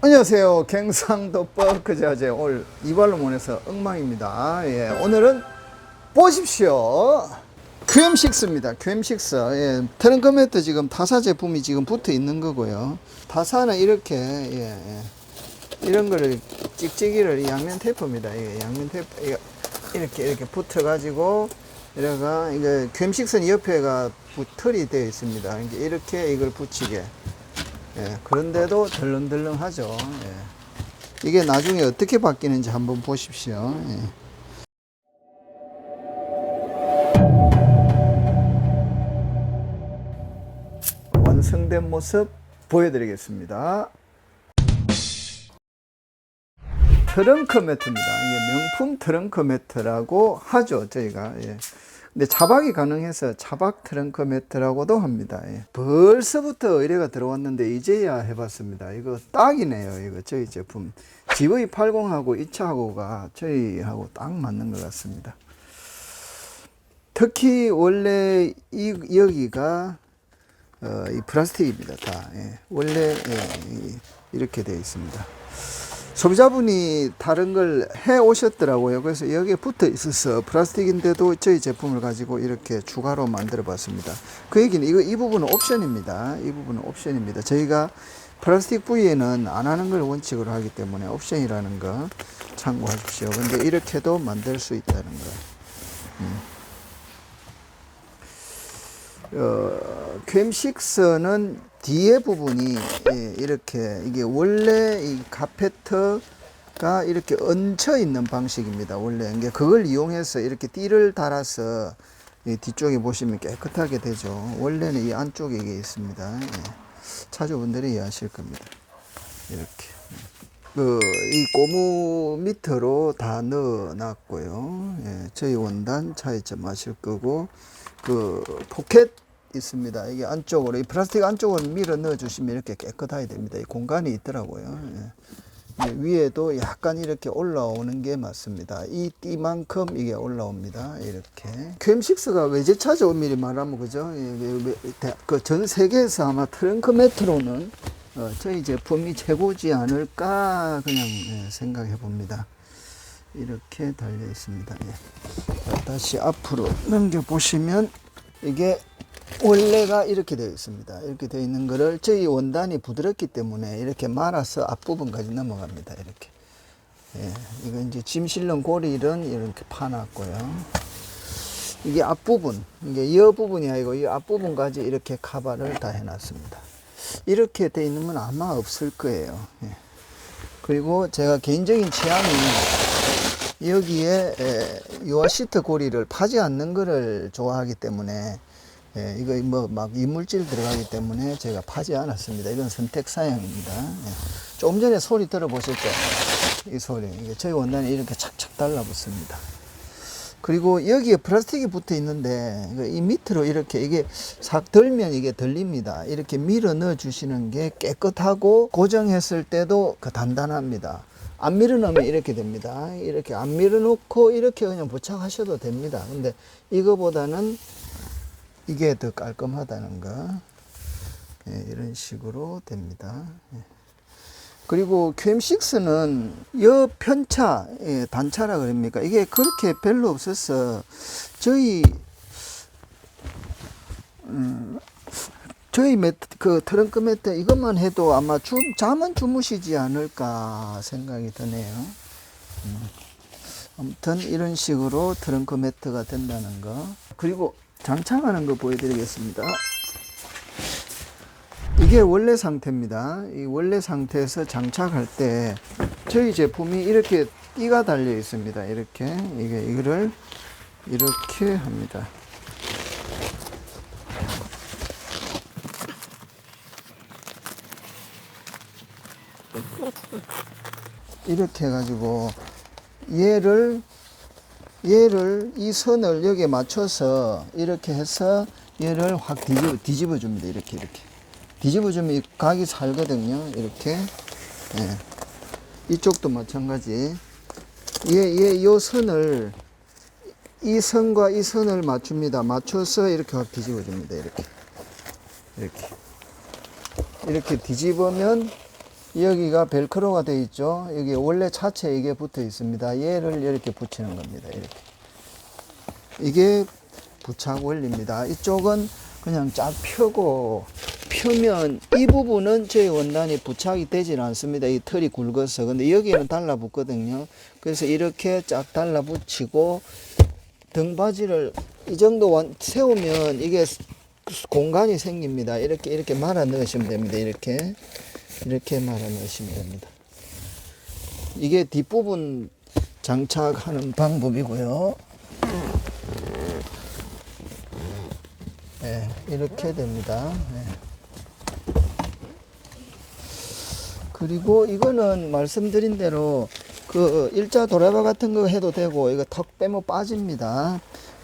안녕하세요. 갱상도 뻐크자제 오늘 이발로몬에서 엉망입니다. 예, 오늘은 보십시오. QM6입니다. QM6. 예, 트렁크 매트 지금 타사 제품이 지금 붙어 있는 거고요. 타사는 이렇게 예, 예. 이런 거를 찍찍이를 양면 테이프입니다. 이게 양면 테이프 이렇게 이렇게 붙어 가지고 이래가 이게 QM6는 옆에가 부- 틀이 되어 있습니다. 이렇게 이걸 붙이게. 예, 그런데도 덜렁덜렁하죠. 예. 이게 나중에 어떻게 바뀌는지 한번 보십시오. 예. 완성된 모습 보여드리겠습니다. 트렁크 매트입니다. 이게 명품 트렁크 매트라고 하죠, 저희가. 예. 근데 차박이 가능해서 차박 트렁크 매트라고도 합니다. 예. 벌써부터 의뢰가 들어왔는데 이제야 해봤습니다. 이거 딱이네요. 이거 저희 제품. GV80하고 이 차하고가 저희하고 딱 맞는 것 같습니다. 특히 원래 이 여기가 어, 이 플라스틱입니다. 다 예. 원래 예, 이- 이렇게 되어 있습니다. 소비자분이 다른 걸 해 오셨더라고요. 그래서 여기에 붙어 있어서 플라스틱인데도 저희 제품을 가지고 이렇게 추가로 만들어 봤습니다. 그 얘기는 이거 이 부분은 옵션입니다. 이 부분은 옵션입니다. 저희가 플라스틱 부위에는 안 하는 걸 원칙으로 하기 때문에 옵션이라는 거 참고하십시오. 근데 이렇게도 만들 수 있다는 거. 어, 캠식스는 뒤에 부분이 예, 이렇게 이게 원래 이 카페트가 이렇게 얹혀 있는 방식입니다. 원래 이게 그걸 이용해서 이렇게 띠를 달아서 이 뒤쪽에 보시면 깨끗하게 되죠. 원래는 이 안쪽에 이게 있습니다. 예. 차주분들이 이해하실 겁니다. 이렇게. 그, 이 고무 밑으로 다 넣어 놨고요. 예, 저희 원단 차이점 아실 거고, 그, 포켓 있습니다. 이게 안쪽으로, 이 플라스틱 안쪽으로 밀어 넣어 주시면 이렇게 깨끗하게 됩니다. 이 공간이 있더라고요. 예. 예, 위에도 약간 이렇게 올라오는 게 맞습니다. 이 띠만큼 이게 올라옵니다. 이렇게. QM6가 외제차죠, 엄밀히 말하면, 그죠? 그 전 세계에서 아마 트렁크 매트로는 어, 저희 제품이 최고지 않을까 그냥 예, 생각해 봅니다. 이렇게 달려 있습니다. 예. 자, 다시 앞으로 넘겨 보시면 이게 원래가 이렇게 되어 있습니다. 이렇게 되어 있는 거를 저희 원단이 부드럽기 때문에 이렇게 말아서 앞부분까지 넘어갑니다. 이렇게. 예, 이거 이제 짐 실는 고리는 이렇게 파놨고요. 이게 앞부분, 이게 이 부분이 아니고 이 앞부분까지 이렇게 카바를 다 해놨습니다. 이렇게 돼 있는 건 아마 없을 거예요. 예. 그리고 제가 개인적인 취향이 여기에 에, 유화 시트 고리를 파지 않는 거를 좋아하기 때문에 예, 이거 뭐 막 이물질 들어가기 때문에 제가 파지 않았습니다. 이건 선택 사양입니다. 예. 조금 전에 소리 들어보셨죠? 이 소리. 이게 저희 원단에 이렇게 착착 달라붙습니다. 그리고 여기에 플라스틱이 붙어 있는데 이 밑으로 이렇게 이게 싹 들면 이게 들립니다. 이렇게 밀어 넣어 주시는 게 깨끗하고 고정했을 때도 그 단단합니다. 안 밀어 넣으면 이렇게 됩니다. 이렇게 안 밀어 놓고 이렇게 그냥 부착하셔도 됩니다. 근데 이거보다는 이게 더 깔끔하다는 거. 예, 이런 식으로 됩니다. 예. 그리고 QM6는 여 편차, 예, 단차라 그럽니까? 이게 그렇게 별로 없어서 저희 음, 저희 매트, 그 트렁크 매트 이것만 해도 아마 주, 잠은 주무시지 않을까 생각이 드네요. 음. 아무튼 이런 식으로 트렁크 매트가 된다는 거. 그리고 장착하는 거 보여드리겠습니다. 이게 원래 상태입니다. 이 원래 상태에서 장착할 때 저희 제품이 이렇게 띠가 달려 있습니다. 이렇게 이게 이거를 이렇게 합니다. 이렇게 해가지고 얘를 얘를 이 선을 여기에 맞춰서 이렇게 해서 얘를 확 뒤집어, 뒤집어 줍니다. 이렇게 이렇게 뒤집어 주면 이 각이 살거든요. 이렇게 예. 이쪽도 마찬가지. 얘얘요 선을 이 선과 이 선을 맞춥니다. 맞춰서 이렇게 확 뒤집어 줍니다. 이렇게 이렇게 이렇게 뒤집으면 여기가 벨크로가 되어 있죠. 여기 원래 차체 이게 붙어 있습니다. 얘를 이렇게 붙이는 겁니다. 이렇게. 이게 부착 원리입니다. 이쪽은 그냥 쫙 펴고 펴면 이 부분은 저희 원단이 부착이 되질 않습니다. 이 털이 굵어서. 근데 여기는 달라붙거든요. 그래서 이렇게 쫙 달라붙이고 등바지를 이 정도 완, 세우면 이게 공간이 생깁니다. 이렇게 이렇게 말아 넣으시면 됩니다. 이렇게 이렇게 말아 넣으시면 됩니다. 이게 뒷부분 장착하는 방법이고요. 네, 이렇게 됩니다. 네. 그리고 이거는 말씀드린 대로 그 일자 도레바 같은 거 해도 되고 이거 턱 빼면 빠집니다.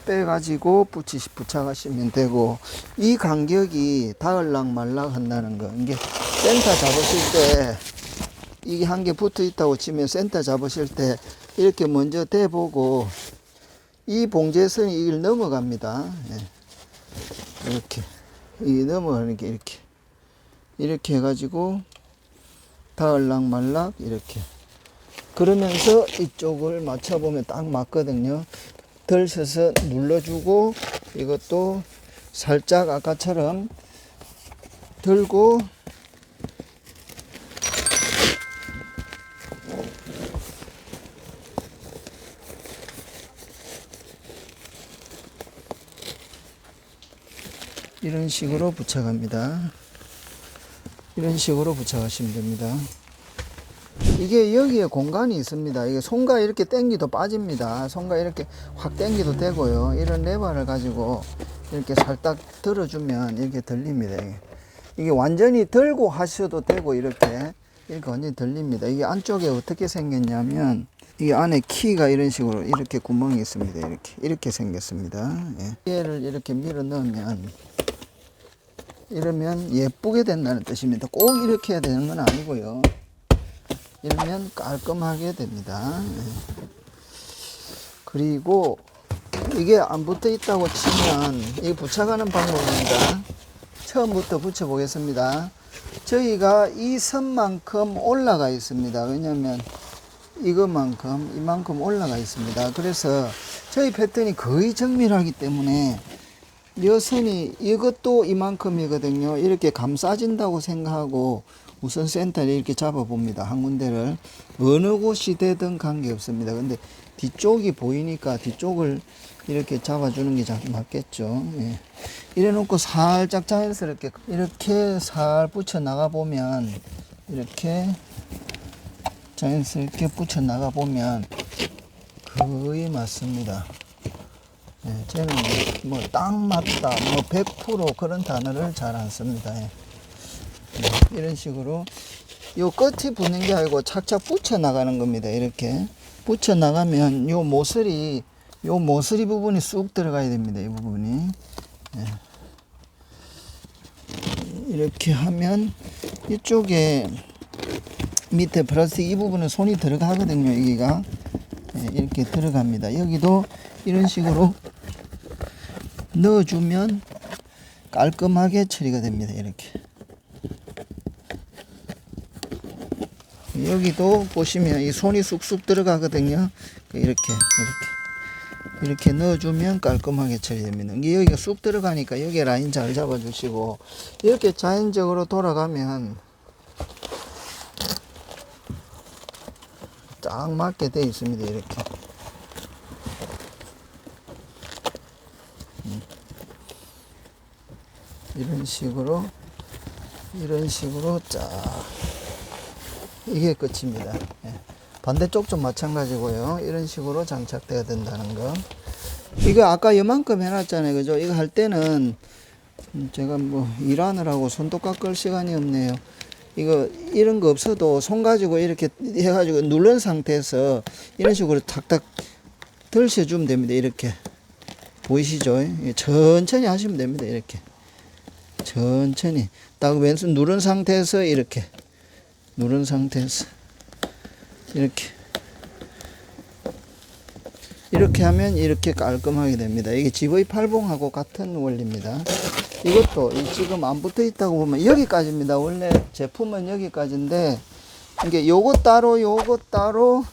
빼가지고 붙이 부착하시면 되고 이 간격이 닿을락 말락 한다는 거 이게 센터 잡으실 때 이게 한 개 붙어 있다고 치면 센터 잡으실 때 이렇게 먼저 대보고 이 봉제선이 이걸 넘어갑니다. 예. 이렇게 이 넘어가는 게 이렇게 이렇게 해가지고 닿을락 말락 이렇게 그러면서 이쪽을 맞춰보면 딱 맞거든요. 덜 서서 눌러주고 이것도 살짝 아까처럼 들고 이런 식으로 부착합니다. 이런 식으로 부착하시면 됩니다. 이게 여기에 공간이 있습니다. 이게 손가 이렇게 당기도 빠집니다. 손가 이렇게 확 당기도 되고요. 이런 레버를 가지고 이렇게 살짝 들어주면 이렇게 들립니다. 이게, 이게 완전히 들고 하셔도 되고 이렇게 이렇게 완전히 들립니다. 이게 안쪽에 어떻게 생겼냐면 이 안에 키가 이런 식으로 이렇게 구멍이 있습니다. 이렇게 이렇게 생겼습니다. 예. 얘를 이렇게 밀어 넣으면 이러면 예쁘게 된다는 뜻입니다. 꼭 이렇게 해야 되는 건 아니고요. 이러면 깔끔하게 됩니다. 네. 그리고 이게 안 붙어 있다고 치면 이 부착하는 방법입니다. 처음부터 붙여 보겠습니다. 저희가 이 선만큼 올라가 있습니다. 왜냐면 이것만큼 이만큼 올라가 있습니다. 그래서 저희 패턴이 거의 정밀하기 때문에 여선이 이것도 이만큼이거든요. 이렇게 감싸진다고 생각하고 우선 센터를 이렇게 잡아봅니다. 한 군데를 어느 곳이 되든 관계없습니다. 근데 뒤쪽이 보이니까 뒤쪽을 이렇게 잡아주는 게잘 맞겠죠. 예. 이래 놓고 살짝 자연스럽게 이렇게 살 붙여 나가 보면 이렇게 자연스럽게 붙여 나가 보면 거의 맞습니다. 예, 저는 뭐 딱 맞다, 뭐 100% 그런 단어를 잘 안 씁니다. 예. 예, 이런 식으로 요 끝이 붙는 게 아니고 착착 붙여 나가는 겁니다. 이렇게 붙여 나가면 요 모서리 요 모서리 부분이 쑥 들어가야 됩니다. 이 부분이 예. 이렇게 하면 이쪽에 밑에 플라스틱 이 부분은 손이 들어가거든요. 여기가 예, 이렇게 들어갑니다. 여기도 이런 식으로 넣어주면 깔끔하게 처리가 됩니다. 이렇게. 여기도 보시면 이 손이 쑥쑥 들어가거든요. 이렇게, 이렇게. 이렇게 넣어주면 깔끔하게 처리됩니다. 여기가 쑥 들어가니까 여기 라인 잘 잡아주시고, 이렇게 자연적으로 돌아가면 딱 맞게 되어 있습니다. 이렇게. 이런 식으로 이런 식으로 쫙 이게 끝입니다. 예. 반대쪽 좀 마찬가지고요. 이런 식으로 장착돼야 된다는 거. 이거 아까 이만큼 해놨잖아요. 그죠? 이거 할 때는 음, 제가 뭐 일하느라고 손도 깎을 시간이 없네요. 이거 이런 거 없어도 손 가지고 이렇게 해가지고 누른 상태에서 이런 식으로 탁탁 들셔주면 됩니다. 이렇게 보이시죠? 예, 천천히 하시면 됩니다. 이렇게. 천천히 딱 왼손 누른 상태에서 이렇게 누른 상태에서 이렇게 이렇게 하면 이렇게 깔끔하게 됩니다. 이게 GV 팔봉하고 같은 원리입니다. 이것도 이 지금 안 붙어 있다고 보면 여기까지입니다. 원래 제품은 여기까지인데 이게 요거 따로 요거 따로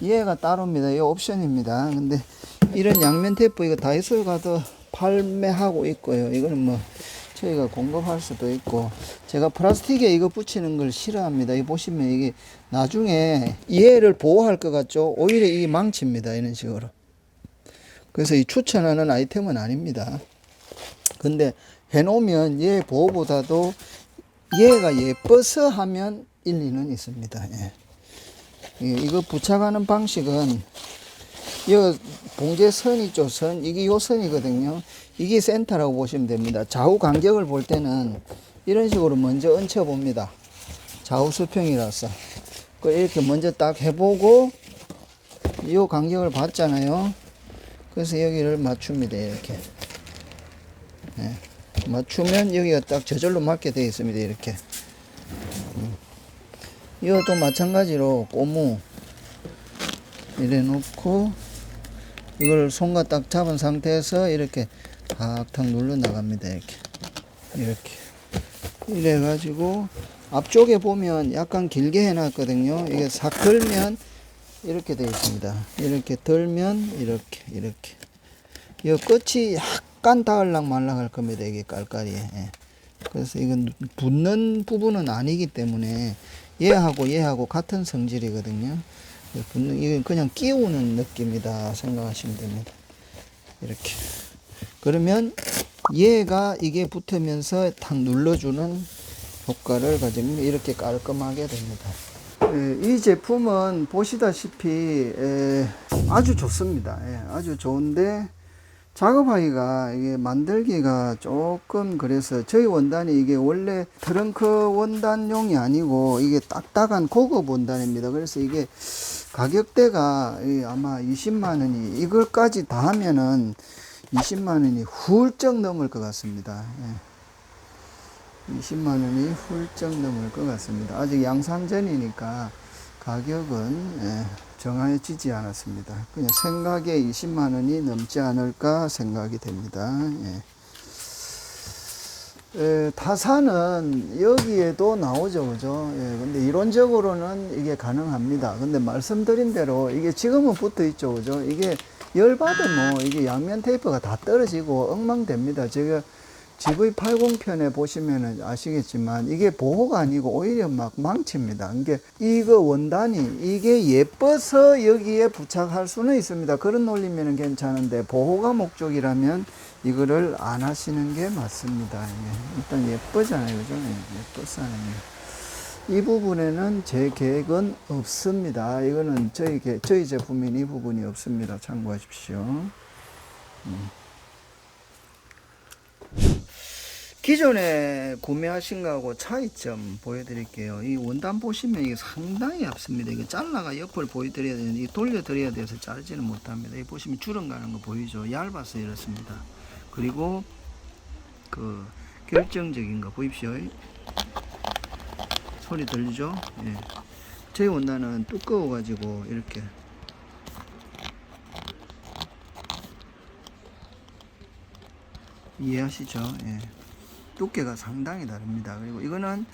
얘가 따로입니다. 이 옵션입니다. 근데 이런 양면 테이프 이거 다이소에 가도 판매하고 있고요. 이거는 뭐 저희가 공급할 수도 있고 제가 플라스틱에 이거 붙이는 걸 싫어합니다. 이 보시면 이게 나중에 얘를 보호할 것 같죠? 오히려 이 망칩니다. 이런 식으로. 그래서 이 추천하는 아이템은 아닙니다. 근데 해놓으면 얘 보호보다도 얘가 예뻐서 하면 일리는 있습니다. 예. 이- 이거 부착하는 방식은 이 봉제 선 있죠 선. 이게 요 선이거든요. 이게 센터라고 보시면 됩니다. 좌우 간격을 볼 때는 이런 식으로 먼저 얹혀 봅니다. 좌우 수평이라서. 그 이렇게 먼저 딱 해보고 이 간격을 봤잖아요. 그래서 여기를 맞춥니다 이렇게. 예. 맞추면 여기가 딱 저절로 맞게 되어 있습니다 이렇게. 이것도 마찬가지로 고무 이래 놓고 이걸 손과 딱 잡은 상태에서 이렇게 탁탁 눌러 나갑니다 이렇게. 이렇게. 이래 가지고 앞쪽에 보면 약간 길게 해 놨거든요. 이게 싹 들면 이렇게 되어 있습니다. 이렇게 들면 이렇게 이렇게. 이 끝이 약간 닿을락 말락 할 겁니다 이게 깔깔이 예. 그래서 이건 붙는 부분은 아니기 때문에 얘하고 얘하고 같은 성질이거든요. 붙는 이건 그냥 끼우는 느낌이다 생각하시면 됩니다. 이렇게 그러면 얘가 이게 붙으면서 탁 눌러주는 효과를 가지면 이렇게 깔끔하게 됩니다. 예, 이 제품은 보시다시피 예, 아주 좋습니다. 예, 아주 좋은데 작업하기가 이게 만들기가 조금 그래서 저희 원단이 이게 원래 트렁크 원단용이 아니고 이게 딱딱한 고급 원단입니다. 그래서 이게 가격대가 이 아마 20만 원이 이걸까지 다 하면은 20만 원이 훌쩍 넘을 것 같습니다. 예. 20만 원이 훌쩍 넘을 것 같습니다. 아직 양산 전이니까 가격은 예, 정해지지 않았습니다. 그냥 생각에 20만 원이 넘지 않을까 생각이 됩니다. 예. 에, 타사는 여기에도 나오죠, 그죠? 예, 근데 이론적으로는 이게 가능합니다. 근데 말씀드린 대로 이게 지금은 붙어 있죠, 그죠? 이게 열 받으면 이게 양면 테이프가 다 떨어지고 엉망됩니다. 제가 GV80편에 보시면은 아시겠지만 이게 보호가 아니고 오히려 막 망칩니다. 이게 이거 원단이 이게 예뻐서 여기에 부착할 수는 있습니다. 그런 논리면은 괜찮은데 보호가 목적이라면 이거를 안 하시는 게 맞습니다. 예. 일단 예쁘잖아요. 그죠? 예, 예뻐서 하는 게. 이 부분에는 제 계획은 없습니다. 이거는 저희, 계- 저희 제품인 이 부분이 없습니다. 참고하십시오. 음. 기존에 구매하신 거하고 차이점 보여드릴게요. 이 원단 보시면 이게 상당히 얇습니다. 이거 잘라가 옆을 보여드려야 되는데 이 돌려드려야 돼서 자르지는 못합니다. 이 보시면 주름 가는 거 보이죠? 얇아서 이렇습니다. 그리고 그 결정적인 거 보십시오. 소리 들리죠? 예. 저희 원단은 두꺼워가지고 이렇게 이해하시죠? 예. 두께가 상당히 다릅니다. 그리고 이거는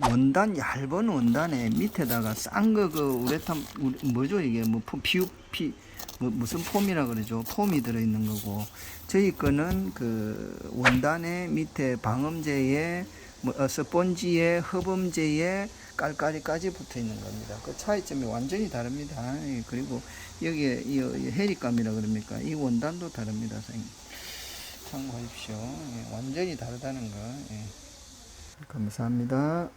원단 얇은 원단에 밑에다가 싼 거 그 우레탄 우- 뭐죠 이게 뭐 폼- 피우 피 뭐, 무슨 폼이라 그러죠 폼이 들어 있는 거고 저희 거는 그 원단에 밑에 방음제에 뭐 어, 스펀지에 흡음제에 깔깔이까지 붙어 있는 겁니다. 그 차이점이 완전히 다릅니다. 예, 그리고 여기에 이, 이 해리감이라 그럽니까 이 원단도 다릅니다. 선생님. 참고하십시오. 예, 완전히 다르다는 거. 예. 감사합니다.